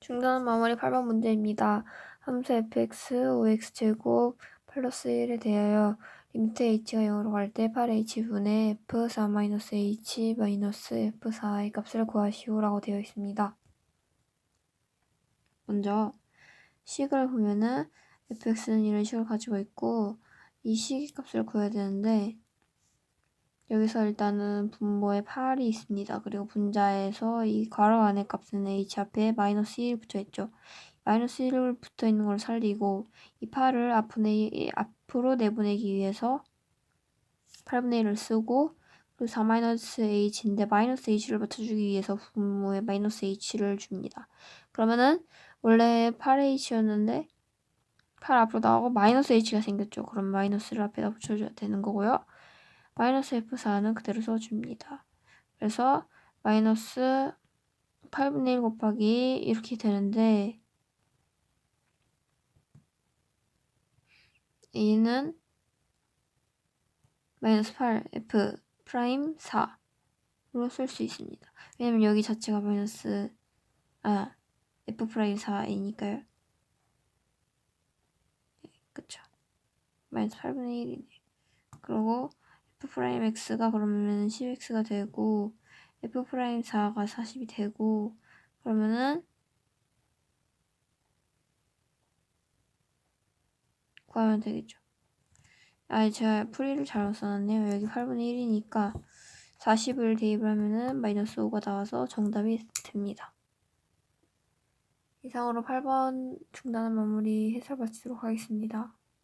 중간 마무리 8번 문제입니다. 함수 fx 5x제곱 플러스 1에 대하여 리미트 h가 0으로 갈 때 8h분의 f4-h 마이너스 f4의 값을 구하시오 라고 되어 있습니다. 먼저 식을 보면은 fx는 이런 식을 가지고 있고 이 식의 값을 구해야 되는데 여기서 일단은 분모에 8이 있습니다. 그리고 분자에서 이 괄호 안의 값은 h 앞에 마이너스 1 붙어 있죠. 마이너스 1을 붙어 있는 걸 살리고 이 8을 앞으로, 앞으로 내보내기 위해서 8분의 1을 쓰고 그리고 4 마이너스 h인데 마이너스 h를 맞춰주기 위해서 분모에 마이너스 h를 줍니다. 그러면은 원래 8h였는데 8 앞으로 나오고 마이너스 h가 생겼죠. 그럼 마이너스를 앞에다 붙여줘야 되는 거고요. 마이너스 F4는 그대로 써줍니다. 그래서 마이너스 8분의 1 곱하기 이렇게 되는데 얘는 마이너스 8 F 프라임 4로 쓸 수 있습니다. 왜냐면 여기 자체가 마이너스 아 F 프라임 4이니까요. 네, 그쵸. 마이너스 8분의 1이네. 그리고 f 프라임 x가 그러면 10x가 되고 f 프라임 4가 40이 되고 그러면은 구하면 되겠죠. 아, 제가 풀이를 잘못 써놨네요. 여기 8분의 1이니까 40을 대입을 하면은 마이너스 5가 나와서 정답이 됩니다. 이상으로 8번 중단한 마무리 해설 마치도록 하겠습니다.